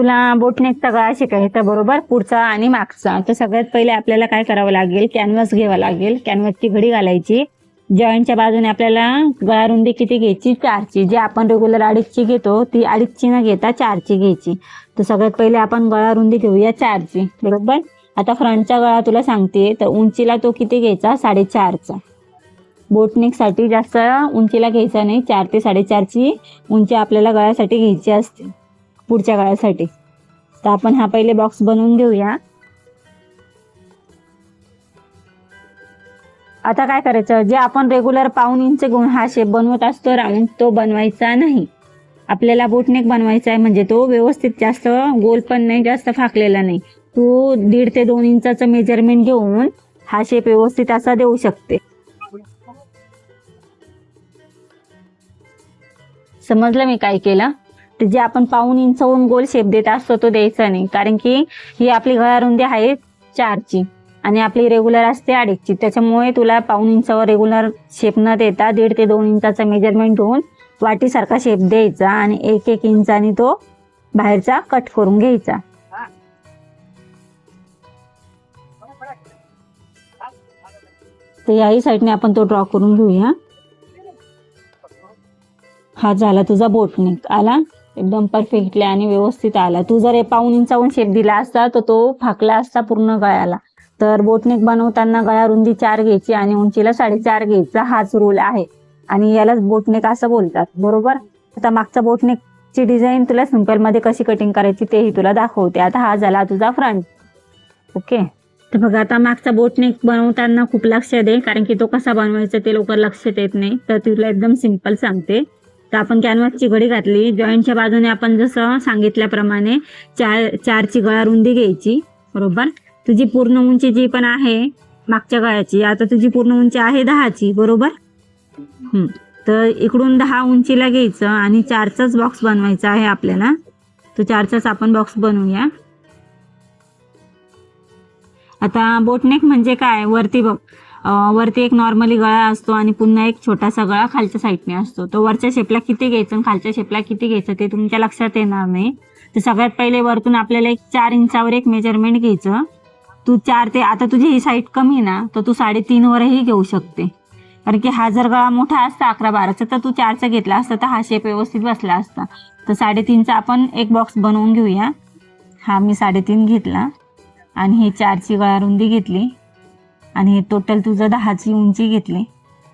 तुला बोटनेकचा गळा शिकायचा बरोबर पुढचा आणि मागचा. तर सगळ्यात पहिले आपल्याला काय करावं लागेल? कॅनव्हास घ्यावा लागेल. कॅनव्हासची घडी घालायची. जॉईंटच्या बाजूने आपल्याला गळा रुंदी किती घ्यायची? चारची. जे आपण रेग्युलर अडीचची घेतो ती अडीचची न घेता चारची घ्यायची. तर सगळ्यात पहिले आपण गळा रुंदी घेऊया चारची. बरोबर? आता फ्रंटचा गळा तुला सांगते. तर उंचीला तो किती घ्यायचा? साडेचारचा. बोटनेकसाठी जास्त उंचीला घ्यायचा नाही. चार ते साडेचारची उंची आपल्याला गळ्यासाठी घ्यायची असते. पुढच्या काळासाठी. तर आपण हा पहिले बॉक्स बनवून घेऊया. आता काय करायचं? जे आपण रेग्युलर पाऊन इंच घेऊन हा शेप बनवत असतो राऊंड तो बनवायचा नाही. आपल्याला बोटनेक बनवायचा आहे म्हणजे तो व्यवस्थित जास्त गोल पण नाही जास्त फाकलेला नाही. तू दीड ते दोन इंचाचं मेजरमेंट घेऊन हा शेप व्यवस्थित असा देऊ शकते. समजलं मी काय केलं? जे आपण पाऊन इंचवून गोल शेप देत असतो तो द्यायचा नाही. कारण की ही आपली गळा रुंदी आहे चारची आणि आपली रेग्युलर असते अडीचची. त्याच्यामुळे तुला पाऊन इंचावर रेग्युलर शेप न देता दीड ते दोन इंचाचा मेजरमेंट घेऊन वाटीसारखा शेप द्यायचा आणि एक एक इंचाने तो बाहेरचा कट करून घ्यायचा. तर याही साईडने आपण तो ड्रॉ करून घेऊया. हा झाला तुझा बोटनेक आला? एकदम परफेक्टली आणि व्यवस्थित आला. तू जर पाऊन इंचावून शेप दिला असता तर तो फाकला असता पूर्ण गळ्याला. तर बोटनेक बनवताना गळा रुंदी चार घ्यायची आणि उंचीला साडेचार घ्यायचा हाच रूल आहे. आणि यालाच बोटनेक असं बोलतात. बरोबर? आता मागचा बोटनेकची डिझाईन तुला सिम्पलमध्ये कशी कटिंग करायची तेही तुला दाखवते. आता हा झाला तुझा फ्रंट ओके तर बघा आता मागचा बोटनेक बनवताना खूप लक्ष दे कारण की तो कसा बनवायचा ते लवकर लक्षात येत नाही. तर तुला एकदम सिंपल सांगते. तर आपण कॅनव्हासची घडी घातली. जॉईंटच्या बाजूने आपण जसं सांगितल्याप्रमाणे चार चारची गळा रुंदी घ्यायची. बरोबर? तुझी पूर्ण उंची जी पण आहे मागच्या गळ्याची आता तुझी पूर्ण उंची आहे दहाची. बरोबर? हम्म. तर इकडून दहा उंचीला घ्यायचं आणि चारचाच बॉक्स बनवायचा आहे आपल्याला. तो चारचाच आपण बॉक्स बनवूया. आता बोटनेक म्हणजे काय? वरती बघ. वरती एक नॉर्मली गळा असतो आणि पुन्हा एक छोटासा गळा खालच्या साईडने असतो. तो वरच्या शेपला किती घ्यायचं आणि खालच्या शेपला किती घ्यायचं ते तुमच्या लक्षात येणार नाही. तर सगळ्यात पहिले वरतून आपल्याला एक चार इंचावर एक मेजरमेंट घ्यायचं. तू चार ते आता तुझी ही साईड कमी आहे ना तर तू साडेतीनवरही घेऊ शकते. कारण की हा जर गळा मोठा असता अकरा बाराचा तर तू चारचा घेतला असता तर हा शेप व्यवस्थित बसला असता. तर साडेतीनचा आपण एक बॉक्स बनवून घेऊया. हा मी साडेतीन घेतला आणि ही चारची गळा रुंदी घेतली. आणि टोटल तुझं दहाची उंची घेतली.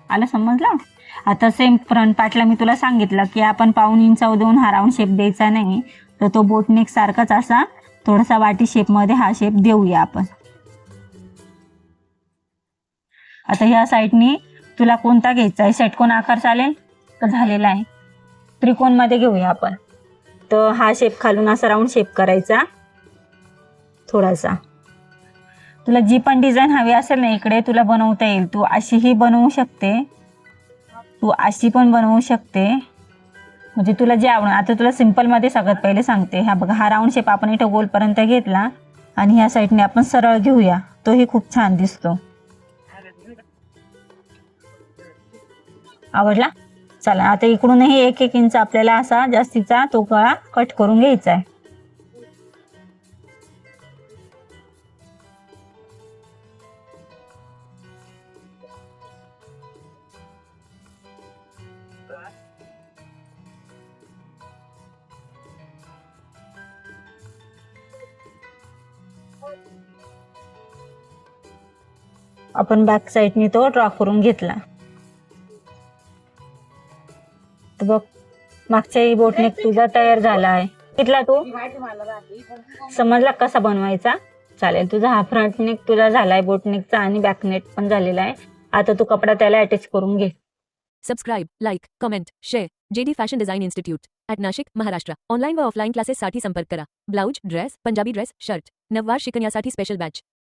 आलं समजलं? आता सेम फ्रंट पार्टला मी तुला सांगितलं की आपण पाऊन इंचाव देऊन हा राऊंड शेप द्यायचा नाही. तर तो बोटनेक सारखाच असा थोडासा वाटी शेपमध्ये हा शेप देऊया आपण. आता ह्या साईडनी तुला कोणता घ्यायचा आहे? षटकोन आकार चालेल? का झालेला आहे. त्रिकोणमध्ये घेऊया आपण. तर हा शेप खालून असा राऊंड शेप करायचा. थोडासा. तुला जी पण डिझाईन हवी असेल ना इकडे तुला बनवता येईल. तू अशीही बनवू शकते. तू अशी पण बनवू शकते. म्हणजे तुला जे आवड आता तुला सिम्पलमध्ये सगळ्यात पहिले सांगते. हा बघा हा राऊंड शेप आपण इथं गोलपर्यंत घेतला. आणि ह्या साईडने आपण सरळ घेऊया. तोही खूप छान दिसतो. आवडला? चला आता इकडूनही एक एक इंच आपल्याला असा जास्तीचा तो गळा कट करून घ्यायचा आहे. आपण बॅक साईडने तो ड्रॉ करून घेतला. तर बघ मागच्याही बोटनेक तुझा तयार झाला आहे. घेतला तू? समजला कसा बनवायचा? चालेल तुझा हा फ्रंट नेक तुझा झालाय बोटनेकचा आणि बॅक नेक पण झालेला आहे. आता तू कपडा त्याला अटॅच करून घे. Subscribe like comment share JD fashion design institute at Nashik Maharashtra online व ऑफलाईन क्लासेससाठी संपर्क करा. Blouse dress Punjabi dress shirt नववार शिकण्यासाठी स्पेशल बॅच